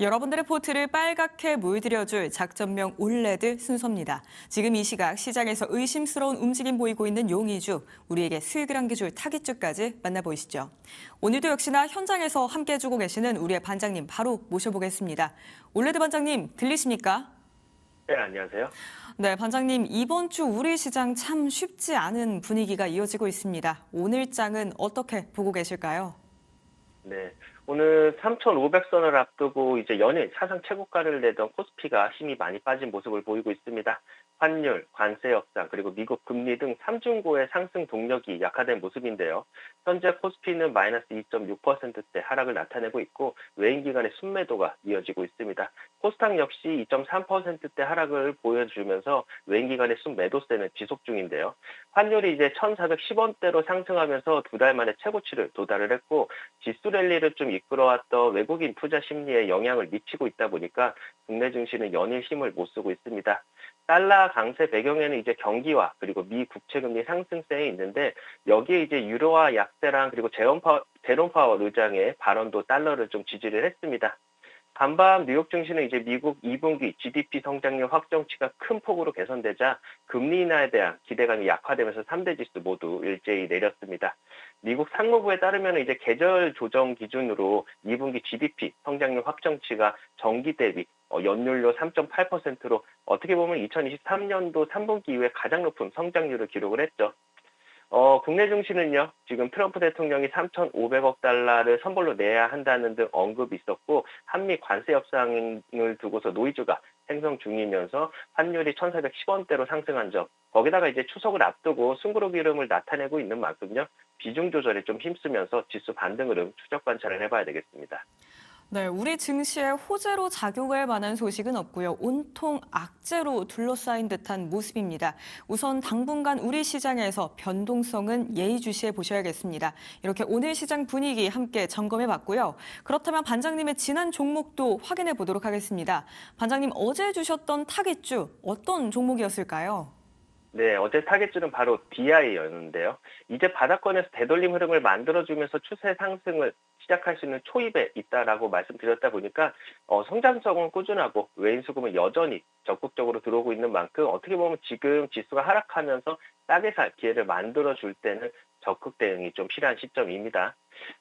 여러분들의 포트를 빨갛게 물들여줄 작전명 올레드 순서입니다. 지금 이 시각 시장에서 의심스러운 움직임 보이고 있는 용의주, 우리에게 수익을 안겨줄 타깃주까지 만나보시죠. 오늘도 역시나 현장에서 함께 해주고 계시는 우리의 반장님 바로 모셔보겠습니다. 올레드 반장님 들리십니까? 네, 안녕하세요. 네, 반장님 이번 주 우리 시장 참 쉽지 않은 분위기가 이어지고 있습니다. 오늘 장은 어떻게 보고 계실까요? 네. 오늘 3,500선을 앞두고 이제 연일 사상 최고가를 내던 코스피가 힘이 많이 빠진 모습을 보이고 있습니다. 환율, 관세 협상, 그리고 미국 금리 등 3중고의 상승 동력이 약화된 모습인데요. 현재 코스피는 마이너스 2.6%대 하락을 나타내고 있고 외인 기관의 순매도가 이어지고 있습니다. 코스닥 역시 2.3%대 하락을 보여주면서 외인 기관의 순매도세는 지속 중인데요. 환율이 이제 1,410원대로 상승하면서 두 달 만에 최고치를 도달을 했고 지수 랠리를 좀 이끌어왔던 외국인 투자 심리에 영향을 미치고 있다 보니까 국내 증시는 연일 힘을 못 쓰고 있습니다. 달러 강세 배경에는 이제 경기와 그리고 미 국채금리 상승세에 있는데 여기에 이제 유로화 약 세랑 그리고 제롬 파워, 제롬 파워 의장의 발언도 달러를 좀 지지를 했습니다. 반반 뉴욕 증시는 이제 미국 2분기 GDP 성장률 확정치가 큰 폭으로 개선되자 금리 인하에 대한 기대감이 약화되면서 3대 지수 모두 일제히 내렸습니다. 미국 상무부에 따르면 이제 계절 조정 기준으로 2분기 GDP 성장률 확정치가 정기 대비 어, 연율로 3.8%로 어떻게 보면 2023년도 3분기 이후에 가장 높은 성장률을 기록을 했죠. 어, 국내 증시는요, 지금 트럼프 대통령이 3,500억 달러를 선불로 내야 한다는 등 언급이 있었고, 한미 관세 협상을 두고서 노이즈가 생성 중이면서 환율이 1,410원대로 상승한 점, 거기다가 이제 추석을 앞두고 숨구름 이름을 나타내고 있는 만큼요, 비중 조절에 좀 힘쓰면서 지수 반등 흐름 추적 관찰을 해봐야 되겠습니다. 네, 우리 증시에 호재로 작용할 만한 소식은 없고요. 온통 악재로 둘러싸인 듯한 모습입니다. 우선 당분간 우리 시장에서 변동성은 예의주시해 보셔야겠습니다. 이렇게 오늘 시장 분위기 함께 점검해 봤고요. 그렇다면 반장님의 지난 종목도 확인해 보도록 하겠습니다. 반장님 어제 주셨던 타깃주 어떤 종목이었을까요? 네, 어제 타겟주는 바로 DI였는데요. 이제 바닥권에서 되돌림 흐름을 만들어주면서 추세 상승을 시작할 수 있는 초입에 있다라고 말씀드렸다 보니까 어, 성장성은 꾸준하고 외인 수급은 여전히 적극적으로 들어오고 있는 만큼 어떻게 보면 지금 지수가 하락하면서 싸게 살 기회를 만들어 줄 때는 적극 대응이 좀 필요한 시점입니다.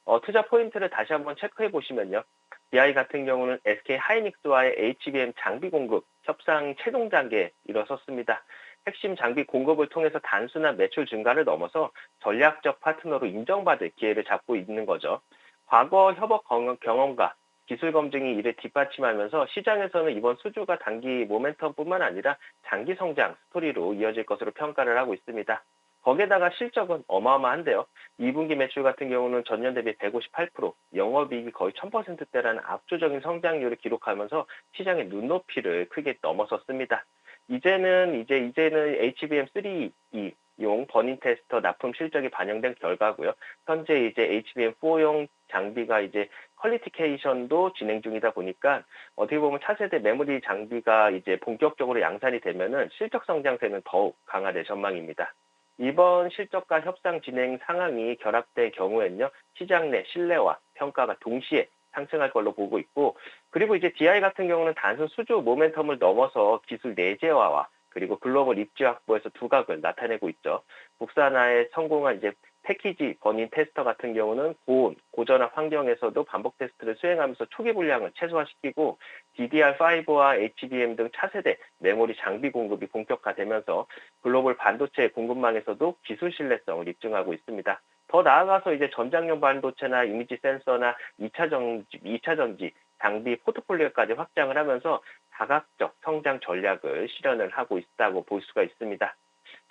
어, 투자 포인트를 다시 한번 체크해 보시면요. DI 같은 경우는 SK 하이닉스와의 HBM 장비 공급 협상 최종 단계에 일어섰습니다. 핵심 장비 공급을 통해서 단순한 매출 증가를 넘어서 전략적 파트너로 인정받을 기회를 잡고 있는 거죠. 과거 협업 경험과 기술 검증이 이를 뒷받침하면서 시장에서는 이번 수주가 단기 모멘텀뿐만 아니라 장기 성장 스토리로 이어질 것으로 평가를 하고 있습니다. 거기에다가 실적은 어마어마한데요. 2분기 매출 같은 경우는 전년 대비 158%, 영업이익이 거의 1000%대라는 압도적인 성장률을 기록하면서 시장의 눈높이를 크게 넘어섰습니다. 이제는 이제 이제는 HBM3E 용 버닝 테스터 납품 실적이 반영된 결과고요. 현재 이제 HBM4용 장비가 이제 퀄리티케이션도 진행 중이다 보니까 어떻게 보면 차세대 메모리 장비가 이제 본격적으로 양산이 되면은 실적 성장세는 더욱 강화될 전망입니다. 이번 실적과 협상 진행 상황이 결합된 경우에는요, 시장 내 신뢰와 평가가 동시에 상승할 걸로 보고 있고 그리고 이제 DI 같은 경우는 단순 수주 모멘텀을 넘어서 기술 내재화와 그리고 글로벌 입지 확보에서 두각을 나타내고 있죠. 국산화에 성공한 이제 패키지 버닝 테스터 같은 경우는 고온, 고전압 환경에서도 반복 테스트를 수행하면서 초기 분량을 최소화시키고 DDR5와 HBM 등 차세대 메모리 장비 공급이 본격화되면서 글로벌 반도체 공급망에서도 기술 신뢰성을 입증하고 있습니다. 더 나아가서 이제 전장용 반도체나 이미지 센서나 2차 전지, 2차 전지 장비 포트폴리오까지 확장을 하면서 다각적 성장 전략을 실현을 하고 있다고 볼 수가 있습니다.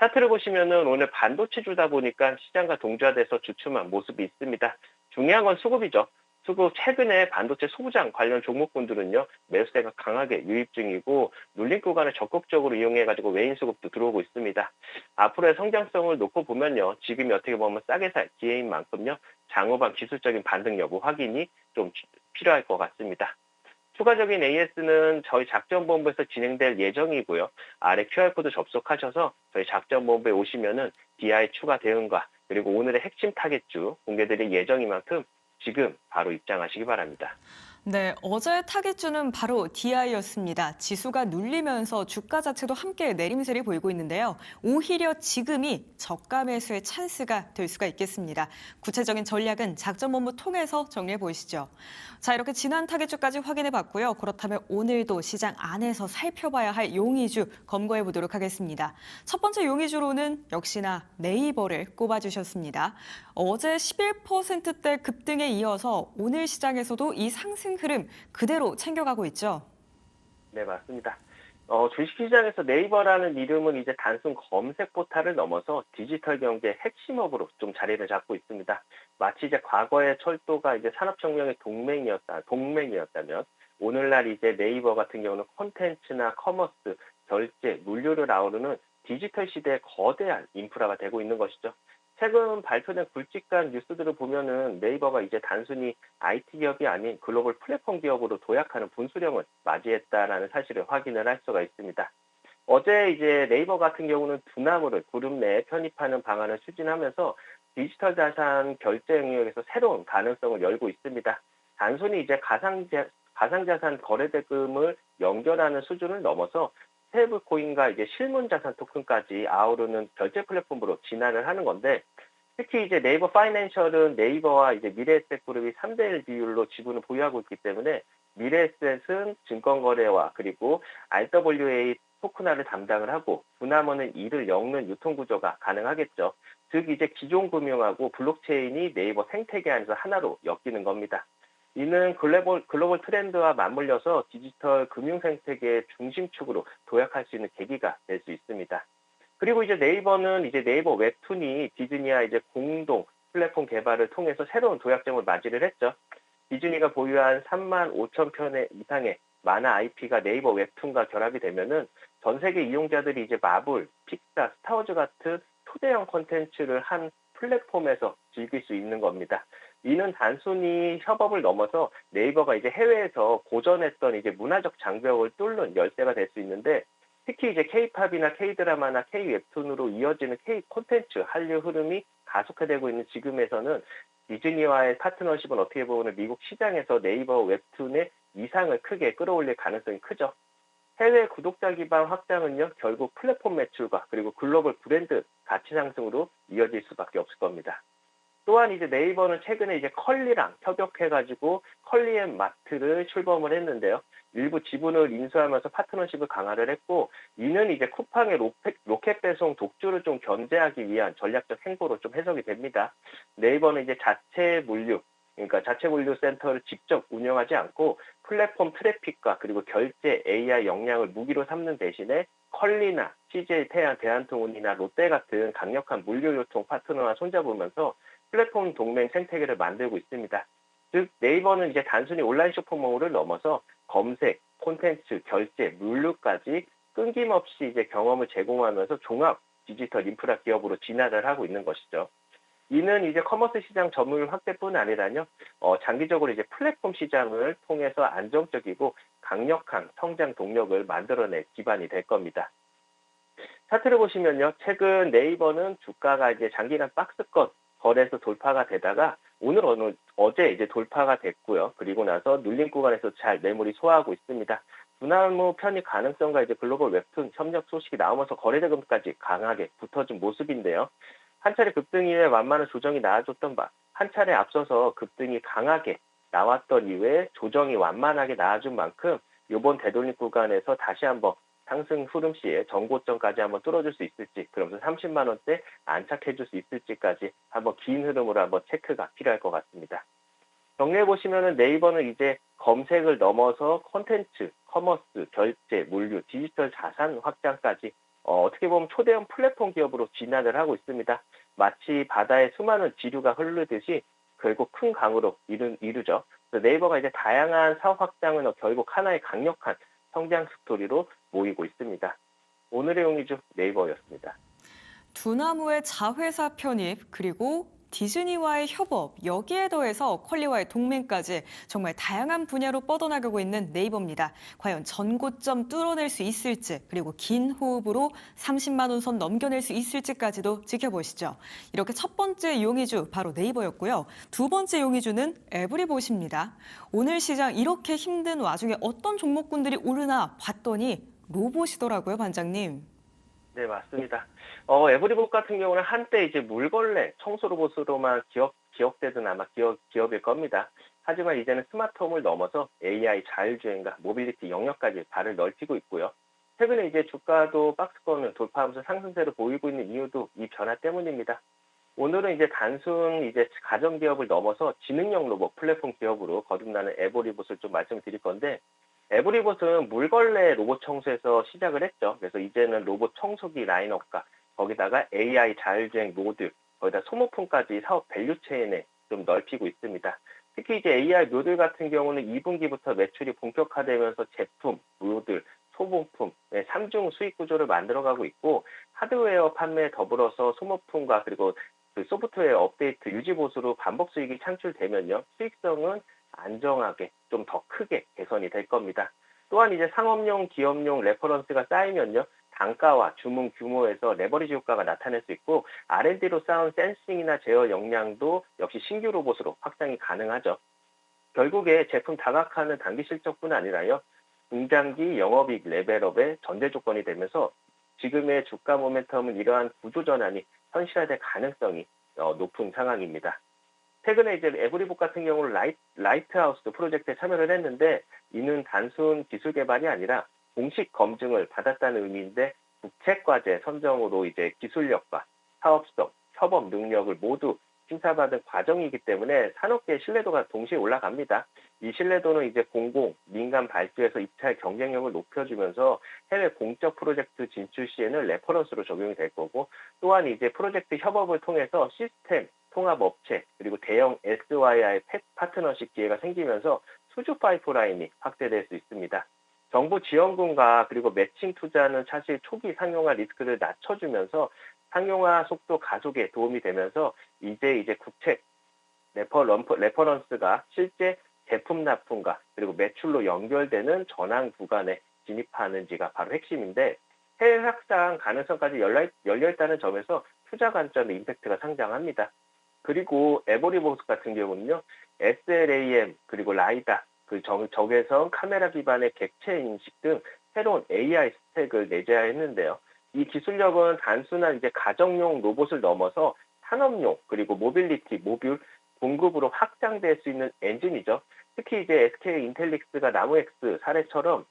차트를 보시면은 오늘 반도체주다 보니까 시장과 동조화돼서 주춤한 모습이 있습니다. 중요한 건 수급이죠. 수급 최근에 반도체 소부장 관련 종목군들은요 매수세가 강하게 유입 중이고 눌림 구간을 적극적으로 이용해 가지고 외인 수급도 들어오고 있습니다. 앞으로의 성장성을 놓고 보면요 지금이 어떻게 보면 싸게 살 기회인 만큼요 장후반 기술적인 반등 여부 확인이 좀 필요할 것 같습니다. 추가적인 AS는 저희 작전본부에서 진행될 예정이고요. 아래 QR코드 접속하셔서 저희 작전본부에 오시면은 DI 추가 대응과 그리고 오늘의 핵심 타겟주 공개드릴 예정인 만큼 지금 바로 입장하시기 바랍니다. 네, 어제 타깃주는 바로 DI였습니다. 지수가 눌리면서 주가 자체도 함께 내림세를 보이고 있는데요. 오히려 지금이 저가 매수의 찬스가 될 수가 있겠습니다. 구체적인 전략은 작전 본부 통해서 정리해 보시죠. 자, 이렇게 지난 타깃주까지 확인해 봤고요. 그렇다면 오늘도 시장 안에서 살펴봐야 할 용의주 검거해 보도록 하겠습니다. 첫 번째 용의주로는 역시나 네이버를 꼽아 주셨습니다. 어제 11%대 급등에 이어서 오늘 시장에서도 이 상승 흐름 그대로 챙겨가고 있죠. 네, 맞습니다. 어, 주식시장에서 네이버라는 이름은 이제 단순 검색 포탈을 넘어서 디지털 경제의 핵심업으로 좀 자리를 잡고 있습니다. 마치 이제 과거의 철도가 이제 산업혁명의 동맹이었다, 동맹이었다면 오늘날 이제 네이버 같은 경우는 콘텐츠나 커머스, 결제, 물류를 아우르는 디지털 시대의 거대한 인프라가 되고 있는 것이죠. 최근 발표된 굵직한 뉴스들을 보면은 네이버가 이제 단순히 IT 기업이 아닌 글로벌 플랫폼 기업으로 도약하는 분수령을 맞이했다라는 사실을 확인을 할 수가 있습니다. 어제 이제 네이버 같은 경우는 두나무를 그룹 내에 편입하는 방안을 추진하면서 디지털 자산 결제 영역에서 새로운 가능성을 열고 있습니다. 단순히 이제 가상자, 가상자산 거래 대금을 연결하는 수준을 넘어서 스테이블 코인과 이제 실문 자산 토큰까지 아우르는 결제 플랫폼으로 진화를 하는 건데 특히 이제 네이버 파이낸셜은 네이버와 이제 미래에셋 그룹이 3대1 비율로 지분을 보유하고 있기 때문에 미래에셋은 증권거래와 그리고 RWA 토큰화를 담당을 하고 두나무는 이를 엮는 유통구조가 가능하겠죠. 즉 이제 기존 금융하고 블록체인이 네이버 생태계 안에서 하나로 엮이는 겁니다. 이는 글로벌, 글로벌 트렌드와 맞물려서 디지털 금융 생태계의 중심축으로 도약할 수 있는 계기가 될 수 있습니다. 그리고 이제 네이버는 이제 네이버 웹툰이 디즈니와 이제 공동 플랫폼 개발을 통해서 새로운 도약점을 맞이를 했죠. 디즈니가 보유한 3만 5천 편의 이상의 만화 IP가 네이버 웹툰과 결합이 되면은 전 세계 이용자들이 이제 마블, 픽사, 스타워즈 같은 초대형 콘텐츠를 한 플랫폼에서 즐길 수 있는 겁니다. 이는 단순히 협업을 넘어서 네이버가 이제 해외에서 고전했던 이제 문화적 장벽을 뚫는 열쇠가 될 수 있는데 특히 이제 K-팝이나 K-드라마나 K-웹툰으로 이어지는 K-콘텐츠 한류 흐름이 가속화되고 있는 지금에서는 디즈니와의 파트너십은 어떻게 보면 미국 시장에서 네이버 웹툰의 이상을 크게 끌어올릴 가능성이 크죠. 해외 구독자 기반 확장은요, 결국 플랫폼 매출과 그리고 글로벌 브랜드 가치 상승으로 이어질 수밖에 없을 겁니다. 또한 이제 네이버는 최근에 이제 컬리랑 협력해가지고 컬리 앤 마트를 출범을 했는데요. 일부 지분을 인수하면서 파트너십을 강화를 했고, 이는 이제 쿠팡의 로켓, 로켓 배송 독주를 좀 견제하기 위한 전략적 행보로 좀 해석이 됩니다. 네이버는 이제 자체 물류, 그러니까 자체 물류 센터를 직접 운영하지 않고 플랫폼 트래픽과 그리고 결제 AI 역량을 무기로 삼는 대신에 컬리나 CJ 태양 대한통운이나 롯데 같은 강력한 물류 유통 파트너와 손잡으면서 플랫폼 동맹 생태계를 만들고 있습니다. 즉 네이버는 이제 단순히 온라인 쇼핑몰을 넘어서 검색, 콘텐츠, 결제, 물류까지 끊김없이 이제 경험을 제공하면서 종합 디지털 인프라 기업으로 진화를 하고 있는 것이죠. 이는 이제 커머스 시장 점유율 확대뿐 아니라요, 어, 장기적으로 이제 플랫폼 시장을 통해서 안정적이고 강력한 성장 동력을 만들어낼 기반이 될 겁니다. 차트를 보시면요, 최근 네이버는 주가가 이제 장기간 박스권 거래에서 돌파가 되다가 오늘 어느, 어제 이제 돌파가 됐고요. 그리고 나서 눌린 구간에서 잘 매물이 소화하고 있습니다. 두나무 편입 가능성과 이제 글로벌 웹툰 협력 소식이 나오면서 거래 대금까지 강하게 붙어진 모습인데요. 한 차례 급등 이후에 만만한 조정이 나아졌던 바, 한 차례 앞서서 급등이 강하게 나왔던 이후에 조정이 완만하게 나아준 만큼 이번 되돌림 구간에서 다시 한번 상승 흐름 시에 전고점까지 한번 뚫어줄 수 있을지, 그러면서 30만 원대 안착해줄 수 있을지까지 한번 긴 흐름으로 한번 체크가 필요할 것 같습니다. 정리해 보시면은 네이버는 이제 검색을 넘어서 콘텐츠, 커머스, 결제, 물류, 디지털 자산 확장까지 어, 떻게 보면 초대형 플랫폼 기업으로 진화를 하고 있습니다. 마치 바다에 수많은 지류가 흐르듯이 결국 큰 강으로 이루, 이루죠. 네이버가 이제 다양한 사업 확장은 결국 하나의 강력한 성장 스토리로 모이고 있습니다. 오늘의 용의주 네이버였습니다. 두나무의 자회사 편입 그리고 디즈니와의 협업, 여기에 더해서 퀄리와의 동맹까지 정말 다양한 분야로 뻗어나가고 있는 네이버입니다. 과연 전고점 뚫어낼 수 있을지, 그리고 긴 호흡으로 30만 원 선 넘겨낼 수 있을지까지도 지켜보시죠. 이렇게 첫 번째 용의주 바로 네이버였고요. 두 번째 용의주는 에브리봇입니다. 오늘 시장 이렇게 힘든 와중에 어떤 종목군들이 오르나 봤더니 로봇이더라고요, 반장님. 네, 맞습니다. 어, 에브리봇 같은 경우는 한때 이제 물걸레, 청소 로봇으로만 기억, 기억되던 아마 기업, 기업일 겁니다. 하지만 이제는 스마트홈을 넘어서 AI 자율주행과 모빌리티 영역까지 발을 넓히고 있고요. 최근에 이제 주가도 박스권을 돌파하면서 상승세를 보이고 있는 이유도 이 변화 때문입니다. 오늘은 이제 단순 이제 가정 기업을 넘어서 지능형 로봇 플랫폼 기업으로 거듭나는 에버리봇을 좀 말씀드릴 건데 에브리봇은 물걸레 로봇 청소에서 시작을 했죠. 그래서 이제는 로봇 청소기 라인업과 거기다가 AI 자율주행 모듈, 거기다 소모품까지 사업 밸류 체인에 좀 넓히고 있습니다. 특히 이제 AI 모듈 같은 경우는 2분기부터 매출이 본격화되면서 제품, 모듈, 소모품, 네, 3중 수익 구조를 만들어가고 있고 하드웨어 판매 더불어서 소모품과 그리고 그 소프트웨어 업데이트 유지 보수로 반복 수익이 창출되면요 수익성은 안정하게 좀 더 크게 개선이 될 겁니다. 또한 이제 상업용, 기업용 레퍼런스가 쌓이면요. 단가와 주문 규모에서 레버리지 효과가 나타날 수 있고 R&D로 쌓은 센싱이나 제어 역량도 역시 신규 로봇으로 확장이 가능하죠. 결국에 제품 다각화는 단기 실적뿐 아니라요. 중장기 영업이익 레벨업의 전제 조건이 되면서 지금의 주가 모멘텀은 이러한 구조 전환이 현실화될 가능성이 어, 높은 상황입니다. 최근에 이제 에브리북 같은 경우는 라이, 라이트하우스 프로젝트에 참여를 했는데 이는 단순 기술 개발이 아니라 공식 검증을 받았다는 의미인데 국책과제 선정으로 이제 기술력과 사업성, 협업 능력을 모두 심사받은 과정이기 때문에 산업계의 신뢰도가 동시에 올라갑니다. 이 신뢰도는 이제 공공, 민간 발주에서 입찰 경쟁력을 높여주면서 해외 공적 프로젝트 진출 시에는 레퍼런스로 적용이 될 거고 또한 이제 프로젝트 협업을 통해서 시스템, 통합 업체 그리고 대형 SYI 파트너십 기회가 생기면서 수주 파이프라인이 확대될 수 있습니다. 정부 지원금과 그리고 매칭 투자는 사실 초기 상용화 리스크를 낮춰주면서 상용화 속도 가속에 도움이 되면서 이제 이제 국책 레퍼, 레퍼런스가 실제 제품 납품과 그리고 매출로 연결되는 전환 구간에 진입하는지가 바로 핵심인데 해외 확산 가능성까지 열려, 열려있다는 점에서 투자 관점의 임팩트가 상당합니다. 그리고 에버리보스 같은 경우는요, SLAM 그리고 라이다 그 적, 적외선 카메라 기반의 객체 인식 등 새로운 AI 스택을 내재했는데요. 이 기술력은 단순한 이제 가정용 로봇을 넘어서 산업용 그리고 모빌리티 모듈 공급으로 확장될 수 있는 엔진이죠. 특히 이제 SK 인텔릭스가 나무엑스 사례처럼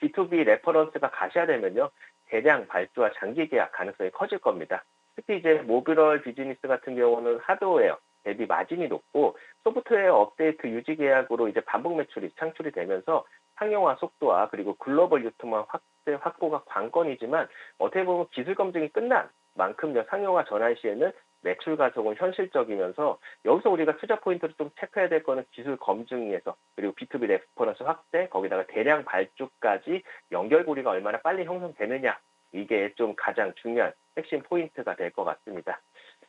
B2B 레퍼런스가 가시화되면요 대량 발주와 장기 계약 가능성이 커질 겁니다. 특히 이제 모듈럴 비즈니스 같은 경우는 하드웨어 대비 마진이 높고 소프트웨어 업데이트 유지 계약으로 이제 반복 매출이 창출이 되면서 상용화 속도와 그리고 글로벌 유통망 확대 확보가 관건이지만 어떻게 보면 기술 검증이 끝난 만큼요 상용화 전환 시에는 매출 가속은 현실적이면서 여기서 우리가 투자 포인트를 좀 체크해야 될 거는 기술 검증에서 그리고 B2B 레퍼런스 확대 거기다가 대량 발주까지 연결고리가 얼마나 빨리 형성되느냐 이게 좀 가장 중요한 핵심 포인트가 될 것 같습니다.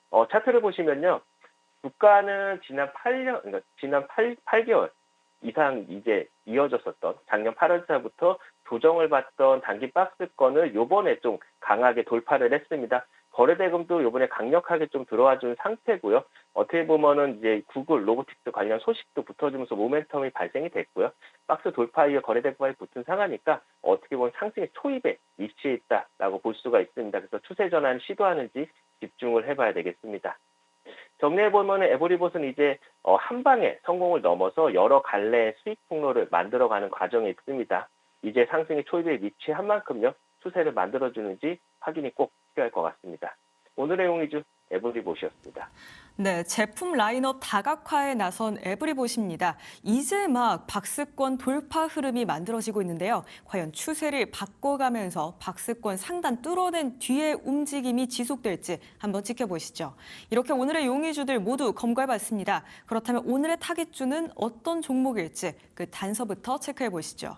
어, 차트를 보시면요. 주가는 지난 8년, 그러니까 지난 8, 8개월 이상 이제 이어졌었던 작년 8월달부터 조정을 받던 단기 박스권을 요번에 좀 강하게 돌파를 했습니다. 거래대금도 요번에 강력하게 좀 들어와 준 상태고요. 어떻게 보면은 이제 구글 로보틱스 관련 소식도 붙어주면서 모멘텀이 발생이 됐고요. 박스 돌파 이후 거래대금이 붙은 상하니까 어떻게 보면 상승의 초입에 위치해 있다라고 볼 수가 있습니다. 그래서 추세 전환 시도하는지 집중을 해봐야 되겠습니다. 정리해 보면 에버리봇은 이제 어, 한 방에 성공을 넘어서 여러 갈래의 수익 폭로를 만들어가는 과정에 있습니다. 이제 상승의 초입에 위치한 만큼요 추세를 만들어주는지 확인이 꼭 필요할 것 같습니다. 오늘의 용의주 에브리봇이었습니다. 네, 제품 라인업 다각화에 나선 에브리봇입니다. 이제 막 박스권 돌파 흐름이 만들어지고 있는데요. 과연 추세를 바꿔가면서 박스권 상단 뚫어낸 뒤에 움직임이 지속될지 한번 지켜보시죠. 이렇게 오늘의 용의주들 모두 검거해봤습니다. 그렇다면 오늘의 타겟주는 어떤 종목일지 그 단서부터 체크해 보시죠.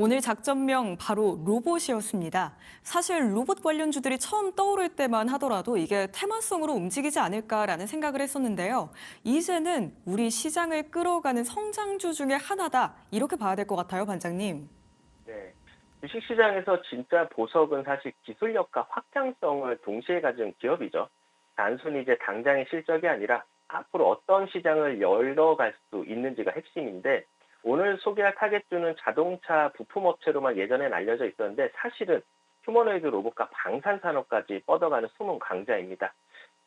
오늘 작전명 바로 로봇이었습니다. 사실 로봇 관련주들이 처음 떠오를 때만 하더라도 이게 테마성으로 움직이지 않을까라는 생각을 했었는데요. 이제는 우리 시장을 끌어가는 성장주 중에 하나다. 이렇게 봐야 될 것 같아요, 반장님. 네. 주식시장에서 진짜 보석은 사실 기술력과 확장성을 동시에 가진 기업이죠. 단순히 이제 당장의 실적이 아니라 앞으로 어떤 시장을 열어갈 수 있는지가 핵심인데 오늘 소개할 타겟주는 자동차 부품 업체로만 예전엔 알려져 있었는데 사실은 휴머노이드 로봇과 방산 산업까지 뻗어가는 숨은 강자입니다.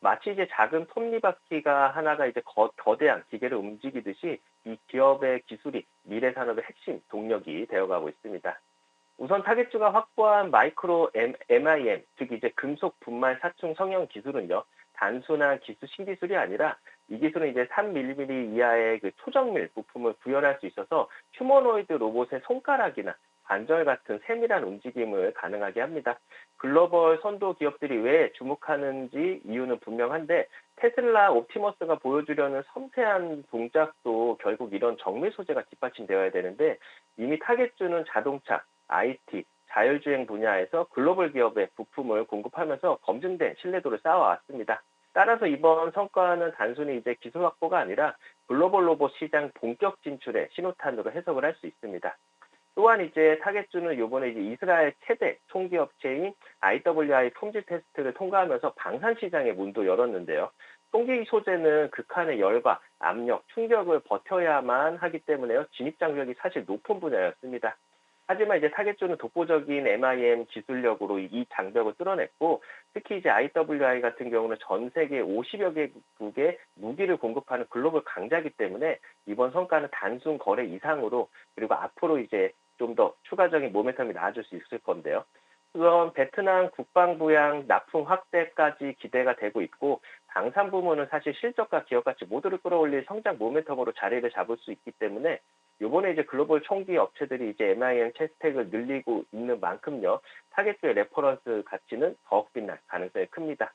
마치 이제 작은 톱니바퀴가 하나가 이제 거, 거대한 기계를 움직이듯이 이 기업의 기술이 미래 산업의 핵심 동력이 되어가고 있습니다. 우선 타겟주가 확보한 마이크로 M, MIM, 즉 이제 금속 분말 사충 성형 기술은요, 단순한 기술 신기술이 아니라 이 기술은 이제 3mm 이하의 그 초정밀 부품을 구현할 수 있어서 휴머노이드 로봇의 손가락이나 관절 같은 세밀한 움직임을 가능하게 합니다. 글로벌 선도 기업들이 왜 주목하는지 이유는 분명한데 테슬라 옵티머스가 보여주려는 섬세한 동작도 결국 이런 정밀 소재가 뒷받침되어야 되는데 이미 타겟주는 자동차, IT, 자율주행 분야에서 글로벌 기업의 부품을 공급하면서 검증된 신뢰도를 쌓아왔습니다. 따라서 이번 성과는 단순히 이제 기술 확보가 아니라 글로벌 로봇 시장 본격 진출의 신호탄으로 해석을 할 수 있습니다. 또한 이제 타겟주는 이번에 이제 이스라엘 최대 총기 업체인 IWI 품질 테스트를 통과하면서 방산 시장의 문도 열었는데요. 총기 소재는 극한의 열과 압력, 충격을 버텨야만 하기 때문에요. 진입 장벽이 사실 높은 분야였습니다. 하지만 이제 타겟주는 독보적인 MIM 기술력으로 이 장벽을 뚫어냈고 특히 이제 IWI 같은 경우는 전 세계 50여 개국에 무기를 공급하는 글로벌 강자이기 때문에 이번 성과는 단순 거래 이상으로 그리고 앞으로 이제 좀 더 추가적인 모멘텀이 나아질 수 있을 건데요. 우선 베트남 국방부양 납품 확대까지 기대가 되고 있고 방산 부문은 사실 실적과 기업 가치 모두를 끌어올릴 성장 모멘텀으로 자리를 잡을 수 있기 때문에 이번에 이제 글로벌 총기 업체들이 이제 MIM 채택을 늘리고 있는 만큼요 타겟주의 레퍼런스 가치는 더욱 빛날 가능성이 큽니다.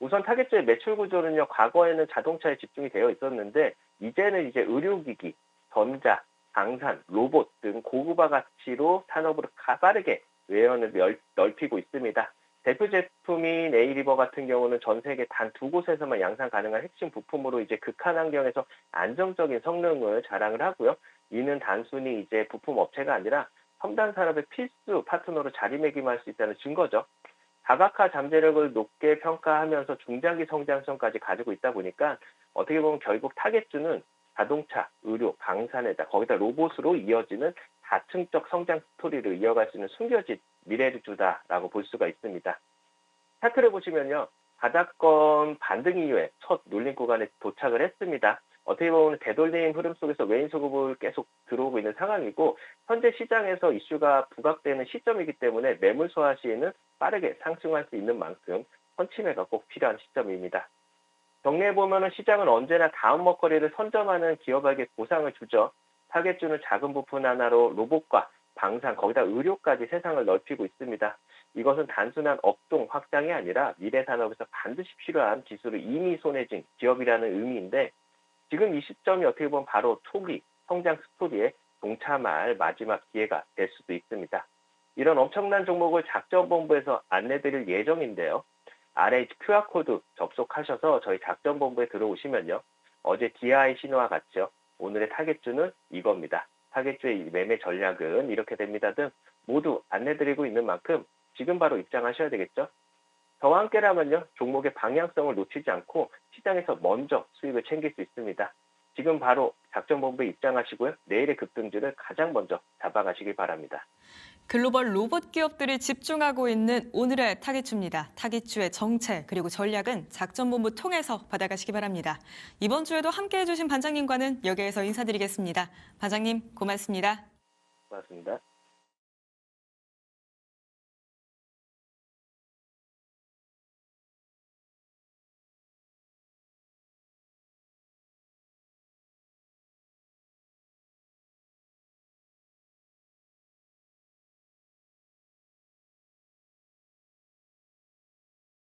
우선 타겟주의 매출 구조는요 과거에는 자동차에 집중이 되어 있었는데 이제는 이제 의료기기, 전자, 방산, 로봇 등 고급화 가치로 산업으로 빠르게 외연을 넓히고 있습니다. 대표 제품인 에이리버 같은 경우는 전 세계 단 두 곳에서만 양산 가능한 핵심 부품으로 이제 극한 환경에서 안정적인 성능을 자랑을 하고요. 이는 단순히 이제 부품 업체가 아니라 첨단 산업의 필수 파트너로 자리매김할 수 있다는 증거죠. 다각화 잠재력을 높게 평가하면서 중장기 성장성까지 가지고 있다 보니까 어떻게 보면 결국 타겟주는 자동차, 의료, 방산에다 거기다 로봇으로 이어지는 다층적 성장 스토리를 이어갈 수 있는 숨겨진 미래주다라고 볼 수가 있습니다. 차트를 보시면요. 바닥권 반등 이후에 첫 눌림 구간에 도착을 했습니다. 어떻게 보면 되돌림 흐름 속에서 외인 소급을 계속 들어오고 있는 상황이고 현재 시장에서 이슈가 부각되는 시점이기 때문에 매물 소화 시에는 빠르게 상승할 수 있는 만큼 선침해가 꼭 필요한 시점입니다. 정리해 보면 시장은 언제나 다음 먹거리를 선점하는 기업에게 보상을 주죠. 타겟주는 작은 부품 하나로 로봇과 방산 거기다 의료까지 세상을 넓히고 있습니다. 이것은 단순한 업종 확장이 아니라 미래 산업에서 반드시 필요한 기술을 이미 손에 쥔 기업이라는 의미인데 지금 이 시점이 어떻게 보면 바로 초기 성장 스토리에 동참할 마지막 기회가 될 수도 있습니다. 이런 엄청난 종목을 작전본부에서 안내드릴 예정인데요. 아래 QR코드 접속하셔서 저희 작전본부에 들어오시면요. 어제 DI 신호와 같이요. 오늘의 타겟주는 이겁니다. 타겟주의 매매 전략은 이렇게 됩니다 등 모두 안내드리고 있는 만큼 지금 바로 입장하셔야 되겠죠. 저와 함께라면요. 종목의 방향성을 놓치지 않고 시장에서 먼저 수익을 챙길 수 있습니다. 지금 바로 작전본부에 입장하시고요. 내일의 급등주를 가장 먼저 잡아가시길 바랍니다. 글로벌 로봇 기업들이 집중하고 있는 오늘의 타겟주입니다. 타겟주의 정체 그리고 전략은 작전본부 통해서 받아가시기 바랍니다. 이번 주에도 함께해 주신 반장님과는 여기에서 인사드리겠습니다. 반장님 고맙습니다. 고맙습니다.